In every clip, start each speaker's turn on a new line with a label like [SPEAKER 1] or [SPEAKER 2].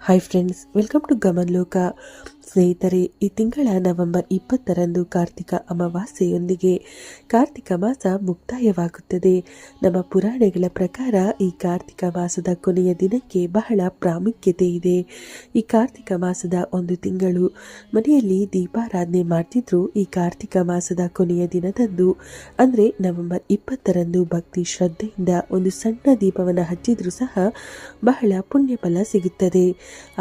[SPEAKER 1] Hi friends welcome to Gaman లోక ಸ್ನೇಹಿತರೆ, ಈ ತಿಂಗಳ ನವೆಂಬರ್ ಇಪ್ಪತ್ತರಂದು ಕಾರ್ತಿಕ ಅಮಾವಾಸ್ಯೆಯೊಂದಿಗೆ ಕಾರ್ತಿಕ ಮಾಸ ಮುಕ್ತಾಯವಾಗುತ್ತದೆ. ನಮ್ಮ ಪುರಾಣಗಳ ಪ್ರಕಾರ ಈ ಕಾರ್ತಿಕ ಮಾಸದ ಕೊನೆಯ ದಿನಕ್ಕೆ ಬಹಳ ಪ್ರಾಮುಖ್ಯತೆ ಇದೆ. ಈ ಕಾರ್ತಿಕ ಮಾಸದ ಒಂದು ತಿಂಗಳು ಮನೆಯಲ್ಲಿ ದೀಪಾರಾಧನೆ ಮಾಡ್ತಿದ್ರು. ಈ ಕಾರ್ತಿಕ ಮಾಸದ ಕೊನೆಯ ದಿನದಂದು, ಅಂದರೆ ನವೆಂಬರ್ ಇಪ್ಪತ್ತರಂದು ಭಕ್ತಿ ಶ್ರದ್ಧೆಯಿಂದ ಒಂದು ಸಣ್ಣ ದೀಪವನ್ನು ಹಚ್ಚಿದ್ರೂ ಸಹ ಬಹಳ ಪುಣ್ಯಫಲ ಸಿಗುತ್ತದೆ.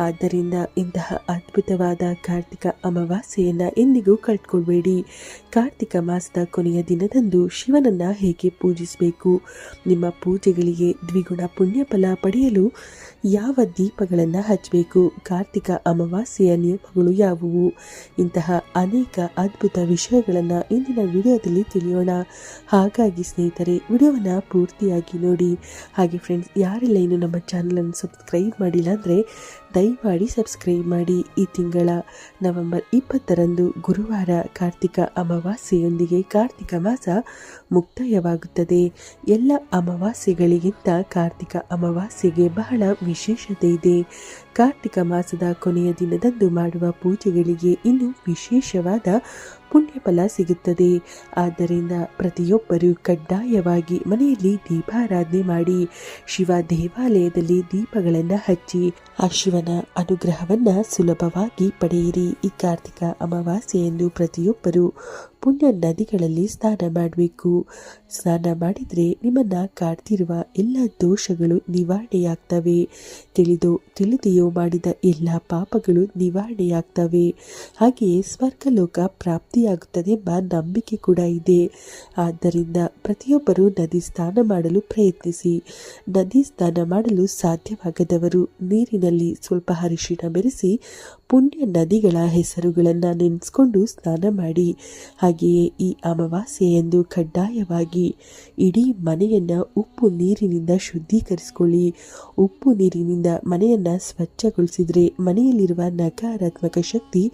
[SPEAKER 1] ಆದ್ದರಿಂದ ಇಂತಹ ಅದ್ಭುತವಾದ ಕಾರ್ತಿಕ ಅಮಾವಾಸ್ಯೆಯನ್ನ ಎಂದಿಗೂ ಕಳ್ಕೊಳ್ಬೇಡಿ. ಕಾರ್ತಿಕ ಮಾಸದ ಕೊನೆಯ ದಿನದಂದು ಶಿವನನ್ನ ಹೇಗೆ ಪೂಜಿಸಬೇಕು? ನಿಮ್ಮ ಪೂಜೆಗಳಿಗೆ ದ್ವಿಗುಣ ಪುಣ್ಯ ಫಲ ಪಡೆಯಲು ಯಾವ ದೀಪಗಳನ್ನು ಹಚ್ಚಬೇಕು ಕಾರ್ತಿಕ ಅಮಾವಾಸ್ಯೆಯ ನಿಯಮಗಳು ಯಾವುವು? ಇಂತಹ ಅನೇಕ ಅದ್ಭುತ ವಿಷಯಗಳನ್ನು ಇಂದಿನ ವಿಡಿಯೋದಲ್ಲಿ ತಿಳಿಯೋಣ. ಹಾಗಾಗಿ ಸ್ನೇಹಿತರೆ, ವಿಡಿಯೋವನ್ನು ಪೂರ್ತಿಯಾಗಿ ನೋಡಿ. ಹಾಗೆ ಫ್ರೆಂಡ್ಸ್ ಯಾರೆಲ್ಲ ಇನ್ನು ನಮ್ಮ ಚಾನಲನ್ನು ಸಬ್ಸ್ಕ್ರೈಬ್ ಮಾಡಿಲ್ಲ ಅಂದರೆ ದಯಮಾಡಿ ಸಬ್ಸ್ಕ್ರೈಬ್ ಮಾಡಿ. ಈ ತಿಂಗಳ ನವೆಂಬರ್ ಇಪ್ಪತ್ತರಂದು ಗುರುವಾರ ಕಾರ್ತಿಕ ಅಮಾವಾಸ್ಯೆಯೊಂದಿಗೆ ಕಾರ್ತಿಕ ಮಾಸ ಮುಕ್ತಾಯವಾಗುತ್ತದೆ. ಎಲ್ಲ ಅಮಾವಾಸ್ಯೆಗಳಿಗಿಂತ ಕಾರ್ತಿಕ ಅಮಾವಾಸ್ಯೆಗೆ ಬಹಳ ವಿಶೇಷತೆ ಇದೆ. ಕಾರ್ತಿಕ ಮಾಸದ ಕೊನೆಯ ದಿನದಂದು ಮಾಡುವ ಪೂಜೆಗಳಿಗೆ ಇನ್ನೂ ವಿಶೇಷವಾದ ಪುಣ್ಯ ಫಲ ಸಿಗುತ್ತದೆ. ಆದ್ದರಿಂದ ಪ್ರತಿಯೊಬ್ಬರು ಕಡ್ಡಾಯವಾಗಿ ಮನೆಯಲ್ಲಿ ದೀಪಾರಾಧನೆ ಮಾಡಿ, ಶಿವ ದೇವಾಲಯದಲ್ಲಿ ದೀಪಗಳನ್ನು ಹಚ್ಚಿ ಆ ಶಿವನ ಅನುಗ್ರಹವನ್ನ ಸುಲಭವಾಗಿ ಪಡೆಯಿರಿ. ಈ ಕಾರ್ತಿಕ ಅಮಾವಾಸ್ಯೆಯನ್ನು ಪ್ರತಿಯೊಬ್ಬರು ಪುಣ್ಯ ನದಿಗಳಲ್ಲಿ ಸ್ನಾನ ಮಾಡಬೇಕು. ಸ್ನಾನ ಮಾಡಿದರೆ ನಿಮ್ಮನ್ನು ಕಾಡ್ತಿರುವ ಎಲ್ಲ ದೋಷಗಳು ನಿವಾರಣೆಯಾಗ್ತವೆ. ತಿಳಿದು, ತಿಳಿದೆಯೋ ಮಾಡಿದ ಎಲ್ಲ ಪಾಪಗಳು ನಿವಾರಣೆಯಾಗ್ತವೆ. ಹಾಗೆಯೇ ಸ್ವರ್ಗಲೋಕ ಪ್ರಾಪ್ತಿಯಾಗುತ್ತದೆ ಎಂಬ ನಂಬಿಕೆ ಕೂಡ ಇದೆ. ಆದ್ದರಿಂದ ಪ್ರತಿಯೊಬ್ಬರು ನದಿ ಸ್ನಾನ ಮಾಡಲು ಪ್ರಯತ್ನಿಸಿ. ನದಿ ಸ್ನಾನ ಮಾಡಲು ಸಾಧ್ಯವಾಗದವರು ನೀರಿನಲ್ಲಿ ಸ್ವಲ್ಪ ಅರಿಶಿಣ ಬೆರೆಸಿ ಪುಣ್ಯ ನದಿಗಳ ಹೆಸರುಗಳನ್ನು ನೆನೆಸ್ಕೊಂಡು ಸ್ನಾನ ಮಾಡಿ. ಹಾಗೆಯೇ ಈ ಅಮಾವಾಸ್ಯೆ ಎಂದು ಕಡ್ಡಾಯವಾಗಿ ಇಡೀ ಮನೆಯನ್ನು ಉಪ್ಪು ನೀರಿನಿಂದ ಶುದ್ಧೀಕರಿಸಿಕೊಳ್ಳಿ. ಉಪ್ಪು ನೀರಿನಿಂದ ಮನೆಯನ್ನು ಸ್ವಚ್ಛಗೊಳಿಸಿದರೆ ಮನೆಯಲ್ಲಿರುವ ನಕಾರಾತ್ಮಕ ಶಕ್ತಿ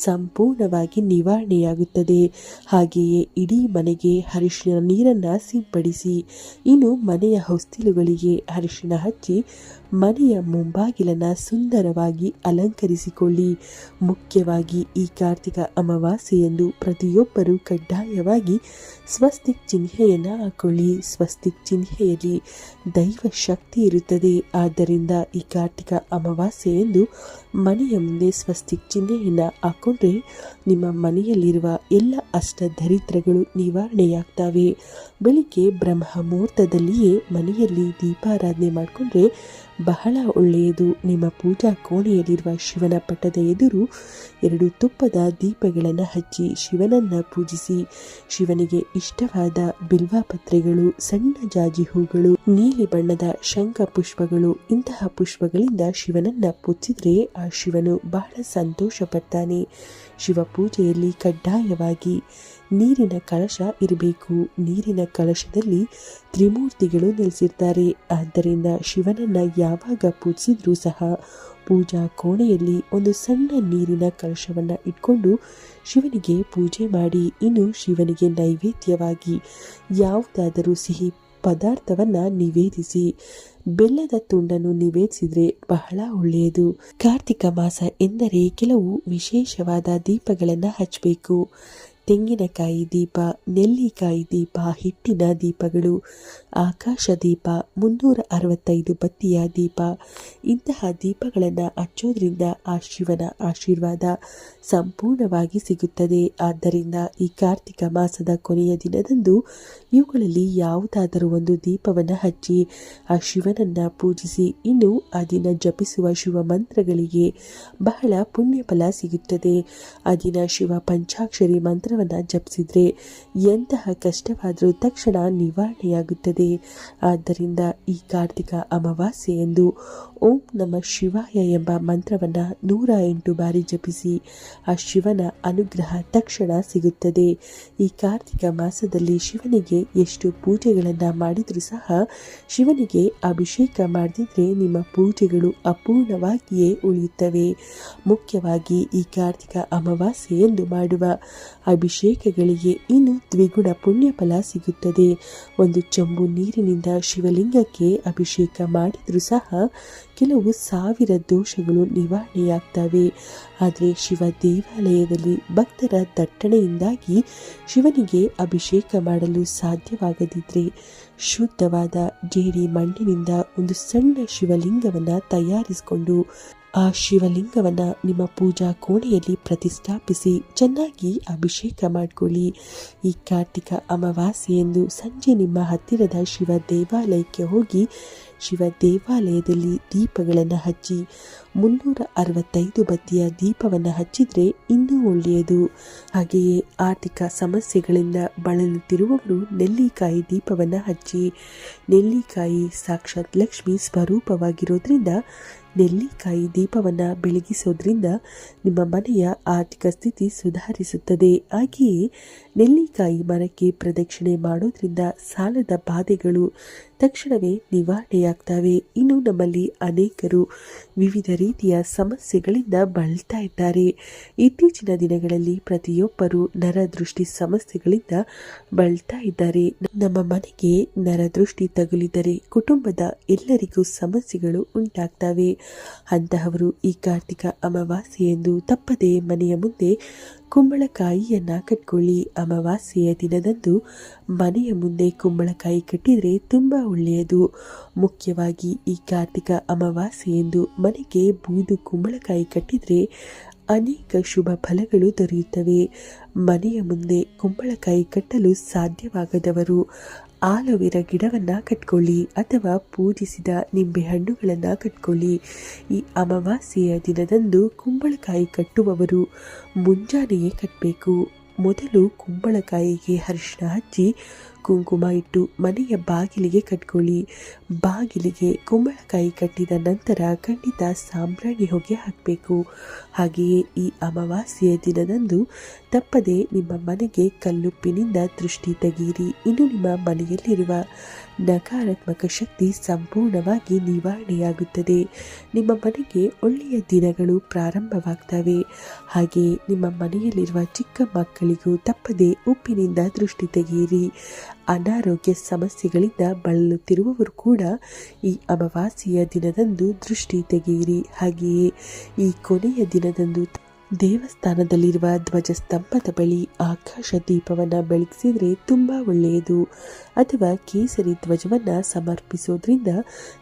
[SPEAKER 1] ಸಂಪೂರ್ಣವಾಗಿ ನಿವಾರಣೆಯಾಗುತ್ತದೆ. ಹಾಗೆಯೇ ಇಡೀ ಮನೆಗೆ ಅರಿಶಿನ ನೀರನ್ನು ಸಿಂಪಡಿಸಿ. ಇನ್ನು ಮನೆಯ ಹೊಸ್ತಿಲುಗಳಿಗೆ ಅರಿಶಿನ ಹಚ್ಚಿ ಮನೆಯ ಮುಂಬಾಗಿಲನ್ನು ಸುಂದರವಾಗಿ ಅಲಂಕರಿಸಿಕೊಳ್ಳಿ. ಮುಖ್ಯವಾಗಿ ಈ ಕಾರ್ತಿಕ ಅಮಾವಾಸ್ಯೆಯಂದು ಪ್ರತಿಯೊಬ್ಬರೂ ಕಡ್ಡಾಯವಾಗಿ ಸ್ವಸ್ತಿಕ್ ಚಿಹ್ನೆಯನ್ನು ಹಾಕೊಳ್ಳಿ. ಸ್ವಸ್ತಿಕ್ ಚಿಹ್ನೆಯಲ್ಲಿ ದೈವ ಶಕ್ತಿ ಇರುತ್ತದೆ. ಆದ್ದರಿಂದ ಈ ಕಾರ್ತಿಕ ಅಮಾವಾಸ್ಯೆಯಂದು ಮನೆಯ ಮುಂದೆ ಸ್ವಸ್ತಿಕ್ ಚಿಹ್ನೆಯನ್ನು ಹಾಕೊಂಡ್ರೆ ನಿಮ್ಮ ಮನೆಯಲ್ಲಿರುವ ಎಲ್ಲ ಅಷ್ಟ ದರಿದ್ರಗಳು ನಿವಾರಣೆಯಾಗ್ತವೆ. ಬೆಳಿಗ್ಗೆ ಬ್ರಹ್ಮ ಮುಹೂರ್ತದಲ್ಲಿಯೇ ಮನೆಯಲ್ಲಿ ದೀಪಾರಾಧನೆ ಮಾಡಿಕೊಂಡ್ರೆ ಬಹಳ ಒಳ್ಳೆಯದು. ನಿಮ್ಮ ಪೂಜಾ ಕೋಣೆಯಲ್ಲಿರುವ ಶಿವನ ಪಟದ ಎದುರು ಎರಡು ತುಪ್ಪದ ದೀಪಗಳನ್ನು ಹಚ್ಚಿ ಶಿವನನ್ನ ಪೂಜಿಸಿ. ಶಿವನಿಗೆ ಇಷ್ಟವಾದ ಬಿಲ್ವ ಪತ್ರೆಗಳು, ಸಣ್ಣ ಜಾಜಿ ಹೂಗಳು, ನೀಲಿ ಬಣ್ಣದ ಶಂಖ ಪುಷ್ಪಗಳು, ಇಂತಹ ಪುಷ್ಪಗಳಿಂದ ಶಿವನನ್ನ ಪೂಜಿಸಿದ್ರೆ ಆ ಶಿವನು ಬಹಳ ಸಂತೋಷ ಪಡ್ತಾನೆ ಶಿವ ಪೂಜೆಯಲ್ಲಿ ಕಡ್ಡಾಯವಾಗಿ ನೀರಿನ ಕಳಶ ಇರಬೇಕು. ನೀರಿನ ಕಳಶದಲ್ಲಿ ತ್ರಿಮೂರ್ತಿಗಳು ನೆಲೆಸಿರ್ತಾರೆ ಆದ್ದರಿಂದ ಶಿವನನ್ನ ಯಾವಾಗ ಪೂಜಿಸಿದ್ರೂ ಸಹ ಪೂಜಾ ಕೋಣೆಯಲ್ಲಿ ಒಂದು ಸಣ್ಣ ನೀರಿನ ಕಲಶವನ್ನು ಇಟ್ಕೊಂಡು ಶಿವನಿಗೆ ಪೂಜೆ ಮಾಡಿ. ಇನ್ನು ಶಿವನಿಗೆ ನೈವೇದ್ಯವಾಗಿ ಯಾವುದಾದರೂ ಸಿಹಿ ಪದಾರ್ಥವನ್ನು ನಿವೇದಿಸಿ. ಬೆಲ್ಲದ ತುಂಡನ್ನು ನಿವೇದಿಸಿದರೆ ಬಹಳ ಒಳ್ಳೆಯದು. ಕಾರ್ತಿಕ ಮಾಸ ಎಂದರೆ ಕೆಲವು ವಿಶೇಷವಾದ ದೀಪಗಳನ್ನು ಹಚ್ಚಬೇಕು ತೆಂಗಿನಕಾಯಿ ದೀಪ ನೆಲ್ಲಿಕಾಯಿ ದೀಪ ಹಿಟ್ಟಿನ ದೀಪಗಳು ಆಕಾಶ ದೀಪ ಮುನ್ನೂರ ಅರವತ್ತೈದು ಬತ್ತಿಯ ದೀಪ. ಇಂತಹ ದೀಪಗಳನ್ನು ಹಚ್ಚೋದ್ರಿಂದ ಆ ಶಿವನ ಆಶೀರ್ವಾದ ಸಂಪೂರ್ಣವಾಗಿ ಸಿಗುತ್ತದೆ. ಆದ್ದರಿಂದ ಈ ಕಾರ್ತಿಕ ಮಾಸದ ಕೊನೆಯ ದಿನದಂದು ಇವುಗಳಲ್ಲಿ ಯಾವುದಾದರೂ ಒಂದು ದೀಪವನ್ನು ಹಚ್ಚಿ ಆ ಶಿವನನ್ನು ಪೂಜಿಸಿ ಇನ್ನು ಆ ಜಪಿಸುವ ಶಿವ ಮಂತ್ರಗಳಿಗೆ ಬಹಳ ಪುಣ್ಯ ಫಲ ಸಿಗುತ್ತದೆ. ಆ ಶಿವ ಪಂಚಾಕ್ಷರಿ ಮಂತ್ರವನ್ನು ಜಪಿಸಿದರೆ ಎಂತಹ ಕಷ್ಟವಾದರೂ ತಕ್ಷಣ ನಿವಾರಣೆಯಾಗುತ್ತದೆ. ಆದ್ದರಿಂದ ಈ ಕಾರ್ತಿಕ ಅಮಾವಾಸ್ಯೆ ಎಂದು ಓಂ ನಮ ಶಿವಾಯ ಎಂಬ ಮಂತ್ರವನ್ನು ನೂರ ಎಂಟು ಬಾರಿ ಜಪಿಸಿ ಆ ಶಿವನ ಅನುಗ್ರಹ ತಕ್ಷಣ ಸಿಗುತ್ತದೆ. ಈ ಕಾರ್ತಿಕ ಮಾಸದಲ್ಲಿ ಶಿವನಿಗೆ ಎಷ್ಟು ಪೂಜೆಗಳನ್ನು ಮಾಡಿದರೂ ಸಹ ಶಿವನಿಗೆ ಅಭಿಷೇಕ ಮಾಡದಿದ್ರೆ ನಿಮ್ಮ ಪೂಜೆಗಳು ಅಪೂರ್ಣವಾಗಿಯೇ ಉಳಿಯುತ್ತವೆ. ಮುಖ್ಯವಾಗಿ ಈ ಕಾರ್ತಿಕ ಅಮಾವಾಸ್ಯೆ ಎಂದು ಮಾಡುವ ಅಭಿಷೇಕಗಳಿಗೆ ಇನ್ನು ದ್ವಿಗುಣ ಪುಣ್ಯಫಲ ಸಿಗುತ್ತದೆ. ಒಂದು ಚಂಬು ನೀರಿನಿಂದ ಶಿವಲಿಂಗಕ್ಕೆ ಅಭಿಷೇಕ ಮಾಡಿದರೂ ಸಹ ಕೆಲವು ಸಾವಿರ ದೋಷಗಳು ನಿವಾರಣೆಯಾಗ್ತವೆ. ಆದರೆ ಶಿವ ದೇವಾಲಯದಲ್ಲಿ ಭಕ್ತರ ದಟ್ಟಣೆಯಿಂದಾಗಿ ಶಿವನಿಗೆ ಅಭಿಷೇಕ ಮಾಡಲು ಸಾಧ್ಯವಾಗದಿದ್ದರೆ ಶುದ್ಧವಾದ ಜೇಡಿ ಮಣ್ಣಿನಿಂದ ಒಂದು ಸಣ್ಣ ಶಿವಲಿಂಗವನ್ನು ತಯಾರಿಸಿಕೊಂಡು ಆ ಶಿವಲಿಂಗವನ್ನು ನಿಮ್ಮ ಪೂಜಾ ಕೋಣೆಯಲ್ಲಿ ಪ್ರತಿಷ್ಠಾಪಿಸಿ ಚೆನ್ನಾಗಿ ಅಭಿಷೇಕ ಮಾಡಿಕೊಳ್ಳಿ. ಈ ಕಾರ್ತಿಕ ಅಮಾವಾಸ್ಯೆಯಂದು ಸಂಜೆ ನಿಮ್ಮ ಹತ್ತಿರದ ಶಿವ ದೇವಾಲಯಕ್ಕೆ ಹೋಗಿ ಶಿವ ದೇವಾಲಯದಲ್ಲಿ ದೀಪಗಳನ್ನು ಹಚ್ಚಿ, ಮುನ್ನೂರ ಅರವತ್ತೈದು ಬತ್ತಿಯ ದೀಪವನ್ನು ಹಚ್ಚಿದರೆ ಇನ್ನೂ ಒಳ್ಳೆಯದು. ಹಾಗೆಯೇ ಆರ್ಥಿಕ ಸಮಸ್ಯೆಗಳಿಂದ ಬಳಲುತ್ತಿರುವವರು ನೆಲ್ಲಿಕಾಯಿ ದೀಪವನ್ನು ಹಚ್ಚಿ, ನೆಲ್ಲಿಕಾಯಿ ಸಾಕ್ಷಾತ್ ಲಕ್ಷ್ಮಿ ಸ್ವರೂಪವಾಗಿರೋದ್ರಿಂದ ನೆಲ್ಲಿಕಾಯಿ ದೀಪವನ್ನು ಬೆಳಗಿಸೋದ್ರಿಂದ ನಿಮ್ಮ ಮನೆಯ ಆರ್ಥಿಕ ಸ್ಥಿತಿ ಸುಧಾರಿಸುತ್ತದೆ. ಹಾಗೆಯೇ ನೆಲ್ಲಿಕಾಯಿ ಮರಕ್ಕೆ ಪ್ರದಕ್ಷಿಣೆ ಮಾಡೋದ್ರಿಂದ ಸಾಲದ ಬಾಧೆಗಳು ತಕ್ಷಣವೇ ನಿವಾರಣೆಯಾಗ್ತವೆ. ಇನ್ನು ನಮ್ಮಲ್ಲಿ ಅನೇಕರು ವಿವಿಧ ರೀತಿಯ ಸಮಸ್ಯೆಗಳಿಂದ ಬಳಲ್ತಾ ಇದ್ದಾರೆ. ಇತ್ತೀಚಿನ ದಿನಗಳಲ್ಲಿ ಪ್ರತಿಯೊಬ್ಬರು ನರದೃಷ್ಟಿ ಸಮಸ್ಯೆಗಳಿಂದ ಬಳಲ್ತಾ ಇದ್ದಾರೆ. ನಮ್ಮ ಮನೆಗೆ ನರದೃಷ್ಟಿ ತಗುಲಿದರೆ ಕುಟುಂಬದ ಎಲ್ಲರಿಗೂ ಸಮಸ್ಯೆಗಳು ಉಂಟಾಗ್ತವೆ. ಅಂತಹವರು ಈ ಕಾರ್ತಿಕ ಅಮಾವಾಸ್ಯೆಯೆಂದು ತಪ್ಪದೇ ಮನೆಯ ಮುಂದೆ ಕುಂಬಳಕಾಯಿಯನ್ನ ಕಟ್ಕೊಳ್ಳಿ. ಅಮಾವಾಸ್ಯೆಯ ದಿನದಂದು ಮನೆಯ ಮುಂದೆ ಕುಂಬಳಕಾಯಿ ಕಟ್ಟಿದರೆ ತುಂಬ ಒಳ್ಳೆಯದು. ಮುಖ್ಯವಾಗಿ ಈ ಕಾರ್ತಿಕ ಅಮಾವಾಸ್ಯೆಯೆಂದು ಮನೆಗೆ ಬೂದು ಕುಂಬಳಕಾಯಿ ಕಟ್ಟಿದರೆ ಅನೇಕ ಶುಭ ಫಲಗಳು ದೊರೆಯುತ್ತವೆ. ಮನೆಯ ಮುಂದೆ ಕುಂಬಳಕಾಯಿ ಕಟ್ಟಲು ಸಾಧ್ಯವಾಗದವರು ಆಲೋವೆರಾ ಗಿಡವನ್ನು ಕಟ್ಕೊಳ್ಳಿ ಅಥವಾ ಪೂಜಿಸಿದ ನಿಂಬೆ ಹಣ್ಣುಗಳನ್ನು ಕಟ್ಕೊಳ್ಳಿ. ಈ ಅಮಾವಾಸ್ಯೆಯ ದಿನದಂದು ಕುಂಬಳಕಾಯಿ ಕಟ್ಟುವವರು ಮುಂಜಾನೆಯೇ ಕಟ್ಟಬೇಕು ಮೊದಲು ಕುಂಬಳಕಾಯಿಗೆ ಅರಿಶಿನ ಹಚ್ಚಿ ಕುಂಕುಮ ಇಟ್ಟು ಮನೆಯ ಬಾಗಿಲಿಗೆ ಕಟ್ಕೊಳ್ಳಿ. ಬಾಗಿಲಿಗೆ ಕುಂಬಳಕಾಯಿ ಕಟ್ಟಿದ ನಂತರ ಖಂಡಿತ ಸಾಂಬ್ರಾಣಿ ಹೊಗೆ ಹಾಕಬೇಕು. ಹಾಗೆಯೇ ಈ ಅಮಾವಾಸ್ಯೆಯ ದಿನದಂದು ತಪ್ಪದೆ ನಿಮ್ಮ ಮನೆಗೆ ಕಲ್ಲುಪ್ಪಿನಿಂದ ದೃಷ್ಟಿ ತೆಗೆಯಿರಿ ಇನ್ನು ನಿಮ್ಮ ಮನೆಯಲ್ಲಿರುವ ನಕಾರಾತ್ಮಕ ಶಕ್ತಿ ಸಂಪೂರ್ಣವಾಗಿ ನಿವಾರಣೆಯಾಗುತ್ತದೆ. ನಿಮ್ಮ ಮನೆಗೆ ಒಳ್ಳೆಯ ದಿನಗಳು ಪ್ರಾರಂಭವಾಗ್ತವೆ. ಹಾಗೆ ನಿಮ್ಮ ಮನೆಯಲ್ಲಿರುವ ಚಿಕ್ಕ ಮಕ್ಕಳಿಗೂ ತಪ್ಪದೆ ಉಪ್ಪಿನಿಂದ ದೃಷ್ಟಿ ತೆಗೆಯಿರಿ. ಅನಾರೋಗ್ಯ ಸಮಸ್ಯೆಗಳಿಂದ ಬಳಲುತ್ತಿರುವವರು ಕೂಡ ಈ ಅಮಾವಾಸ್ಯೆಯ ದಿನದಂದು ದೃಷ್ಟಿ ತೆಗೆಯಿರಿ. ಹಾಗೆಯೇ ಈ ಕೊನೆಯ ದಿನದಂದು ದೇವಸ್ಥಾನದಲ್ಲಿರುವ ಧ್ವಜಸ್ತಂಭದ ಬಳಿ ಆಕಾಶ ದೀಪವನ್ನು ಬೆಳಗಿಸಿದರೆ ತುಂಬ ಒಳ್ಳೆಯದು. ಅಥವಾ ಕೇಸರಿ ಧ್ವಜವನ್ನು ಸಮರ್ಪಿಸೋದ್ರಿಂದ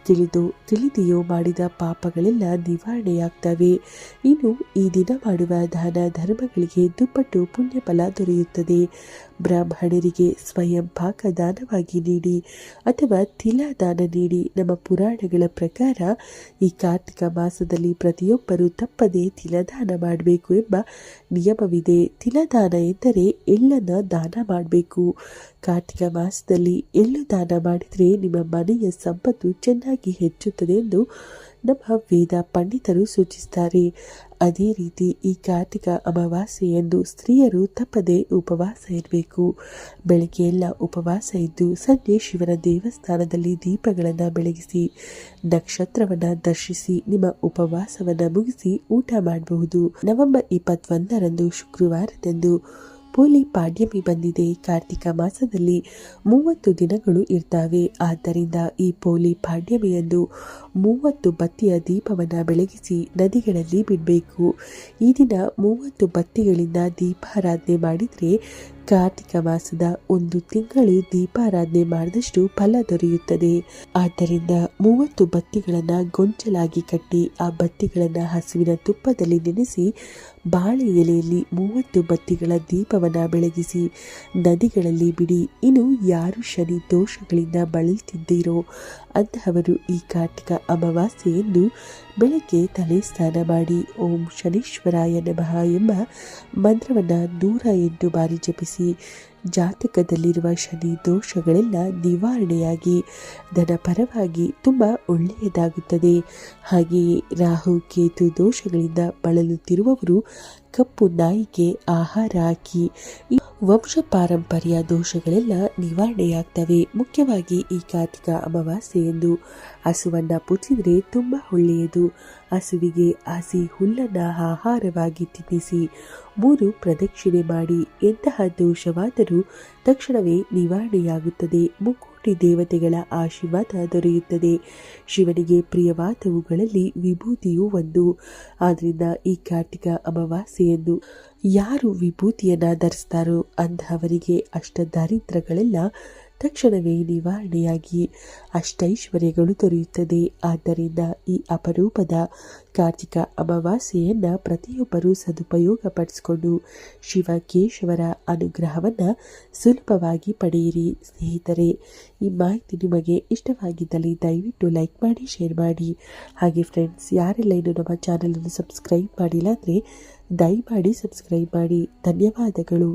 [SPEAKER 1] ತಿಳಿದು, ತಿಳಿದೆಯೋ ಮಾಡಿದ ಪಾಪಗಳೆಲ್ಲ ನಿವಾರಣೆಯಾಗ್ತವೆ. ಇನ್ನು ಈ ದಿನ ಮಾಡುವ ದಾನ ಧರ್ಮಗಳಿಗೆ ದುಪ್ಪಟ್ಟು ಪುಣ್ಯಫಲ ದೊರೆಯುತ್ತದೆ. ಬ್ರಾಹ್ಮಣರಿಗೆ ಸ್ವಯಂ ಪಾಕ ದಾನವಾಗಿ ನೀಡಿ ಅಥವಾ ತಿಲಾದಾನ ನೀಡಿ ನಮ್ಮ ಪುರಾಣಗಳ ಪ್ರಕಾರ ಈ ಕಾರ್ತಿಕ ಮಾಸದಲ್ಲಿ ಪ್ರತಿಯೊಬ್ಬರೂ ತಪ್ಪದೇ ತಿಲದಾನ ಮಾಡಬೇಕು. ಎಂಬ ನಿಯಮವಿದೆ. ತಿಲದಾನ ಎಂದರೆ ಎಳ್ಳನ್ನು ದಾನ ಮಾಡಬೇಕು. ಕಾರ್ತಿಕ ಮಾಸದಲ್ಲಿ ಎಳ್ಳು ದಾನ ಮಾಡಿದರೆ ನಿಮ್ಮ ಮನೆಯ ಸಂಪತ್ತು ಚೆನ್ನಾಗಿ ಹೆಚ್ಚುತ್ತದೆ ಎಂದು ನಮ್ಮ ವೇದ ಪಂಡಿತರು ಸೂಚಿಸುತ್ತಾರೆ ಅದೇ ರೀತಿ ಈ ಕಾರ್ತಿಕ ಅಮಾವಾಸ್ಯೆಯಂದು ಸ್ತ್ರೀಯರು ತಪ್ಪದೆ ಉಪವಾಸ ಇರಬೇಕು. ಬೆಳಗ್ಗೆ ಎಲ್ಲ ಉಪವಾಸ ಇದ್ದು ಸಂಜೆ ಶಿವನ ದೇವಸ್ಥಾನದಲ್ಲಿ ದೀಪಗಳನ್ನು ಬೆಳಗಿಸಿ, ನಕ್ಷತ್ರವನ್ನು ದರ್ಶಿಸಿ, ನಿಮ್ಮ ಉಪವಾಸವನ್ನು ಮುಗಿಸಿ ಊಟ ಮಾಡಬಹುದು. ನವೆಂಬರ್ ಇಪ್ಪತ್ತೊಂದರಂದು ಶುಕ್ರವಾರದಂದು ಪೋಲಿ ಪಾಡ್ಯಮಿ ಬಂದಿದೆ. ಕಾರ್ತಿಕ ಮಾಸದಲ್ಲಿ ಮೂವತ್ತು ದಿನಗಳು ಇರ್ತವೆ. ಆದ್ದರಿಂದ ಈ ಪೋಲಿ ಪಾಡ್ಯಮಿಯಂದು ಮೂವತ್ತು ಬತ್ತಿಯ ದೀಪವನ್ನು ಬೆಳಗಿಸಿ ನದಿಗಳಲ್ಲಿ ಬಿಡಬೇಕು. ಈ ದಿನ ಮೂವತ್ತು ಬತ್ತಿಗಳಿಂದ ದೀಪಾರಾಧನೆ ಮಾಡಿದರೆ ಕಾರ್ತಿಕ ಮಾಸದ ಒಂದು ತಿಂಗಳು ದೀಪಾರಾಧನೆ ಮಾಡಿದಷ್ಟು ಫಲ ದೊರೆಯುತ್ತದೆ. ಆದ್ದರಿಂದ ಮೂವತ್ತು ಬತ್ತಿಗಳನ್ನು ಗೊಂಚಲಾಗಿ ಕಟ್ಟಿ ಆ ಬತ್ತಿಗಳನ್ನು ಹಸುವಿನ ತುಪ್ಪದಲ್ಲಿ ನೆನೆಸಿ ಬಾಳೆ ಎಲೆಯಲ್ಲಿ ಮೂವತ್ತು ಬತ್ತಿಗಳ ದೀಪವನ್ನು ಬೆಳಗಿಸಿ, ನದಿಗಳಲ್ಲಿ ಬಿಡಿ ಇನ್ನು ಯಾರು ಶನಿ ದೋಷಗಳಿಂದ ಬಳಲ್ತಿದ್ದೀರೋ ಅಂತಹವರು ಈ ಕಾರ್ತಿಕ ಅಮಾವಾಸ್ಯೆಯನ್ನು ಬೆಳಗ್ಗೆ ತಲೆ ಸ್ನಾನ ಮಾಡಿ ಓಂ ಶನೀಶ್ವರಾಯ ನಮಃ ಎಂಬ ಮಂತ್ರವನ್ನು ನೂರ ಎಂಟು ಬಾರಿ ಜಪಿಸಿ ಜಾತಕದಲ್ಲಿರುವ ಶನಿ ದೋಷಗಳೆಲ್ಲ ನಿವಾರಣೆಯಾಗಿ ಧನಪರವಾಗಿ ತುಂಬ ಒಳ್ಳೆಯದಾಗುತ್ತದೆ. ಹಾಗೆಯೇ ರಾಹು, ಕೇತು ದೋಷಗಳಿಂದ ಬಳಲುತ್ತಿರುವವರು ಕಪ್ಪು ನಾಯಿಗೆ ಆಹಾರ ಹಾಕಿ. ವಂಶ ಪಾರಂಪರ್ಯ ದೋಷಗಳೆಲ್ಲ ನಿವಾರಣೆಯಾಗ್ತವೆ. ಮುಖ್ಯವಾಗಿ ಈ ಕಾರ್ತಿಕ ಅಮಾವಾಸ್ಯೆಯೆಂದು ಹಸುವನ್ನ ಪುಚ್ಚಿದ್ರೆ ತುಂಬಾ ಒಳ್ಳೆಯದು. ಹಸುವಿಗೆ ಹಸಿ ಹುಲ್ಲನ್ನ ಆಹಾರವಾಗಿ ತಿನ್ನಿಸಿ. ಮೂರು ಪ್ರದಕ್ಷಿಣೆ ಮಾಡಿ ಎಂತಹ ದೋಷವಾದರೂ ತಕ್ಷಣವೇ ನಿವಾರಣೆಯಾಗುತ್ತದೆ. ಮುಕ್ಕೋಟಿ ಕೋಟಿ ದೇವತೆಗಳ ಆಶೀರ್ವಾದ ದೊರೆಯುತ್ತದೆ. ಶಿವನಿಗೆ ಪ್ರಿಯವಾದವುಗಳಲ್ಲಿ ವಿಭೂತಿಯೂ ಒಂದು. ಆದ್ದರಿಂದ ಈ ಕಾರ್ತಿಕ ಅಮಾವಾಸ್ಯೆಯನ್ನು ಯಾರು ವಿಭೂತಿಯನ್ನು ಧರಿಸ್ತಾರೋ ಅಂತಹವರಿಗೆ ಅಷ್ಟದಾರಿದ್ರಗಳೆಲ್ಲ ತಕ್ಷಣವೇ ನಿವಾರಣೆಯಾಗಿ ಅಷ್ಟೈಶ್ವರ್ಯಗಳು ದೊರೆಯುತ್ತದೆ. ಆದ್ದರಿಂದ ಈ ಅಪರೂಪದ ಕಾರ್ತಿಕ ಅಮಾವಾಸ್ಯೆಯನ್ನು ಪ್ರತಿಯೊಬ್ಬರೂ ಸದುಪಯೋಗ ಪಡಿಸಿಕೊಂಡು ಶಿವಕೇಶವರ ಅನುಗ್ರಹವನ್ನು ಸುಲಭವಾಗಿ ಪಡೆಯಿರಿ. ಸ್ನೇಹಿತರೆ, ಈ ಮಾಹಿತಿ ನಿಮಗೆ ಇಷ್ಟವಾಗಿದ್ದಲ್ಲಿ ದಯವಿಟ್ಟು ಲೈಕ್ ಮಾಡಿ, ಶೇರ್ ಮಾಡಿ. ಹಾಗೆ ಫ್ರೆಂಡ್ಸ್ ಯಾರೆಲ್ಲ ಇನ್ನು ನಮ್ಮ ಚಾನಲನ್ನು ಸಬ್ಸ್ಕ್ರೈಬ್ ಮಾಡಿಲ್ಲ ಅಂದರೆ ದಯಮಾಡಿ ಸಬ್ಸ್ಕ್ರೈಬ್ ಮಾಡಿ. ಧನ್ಯವಾದಗಳು.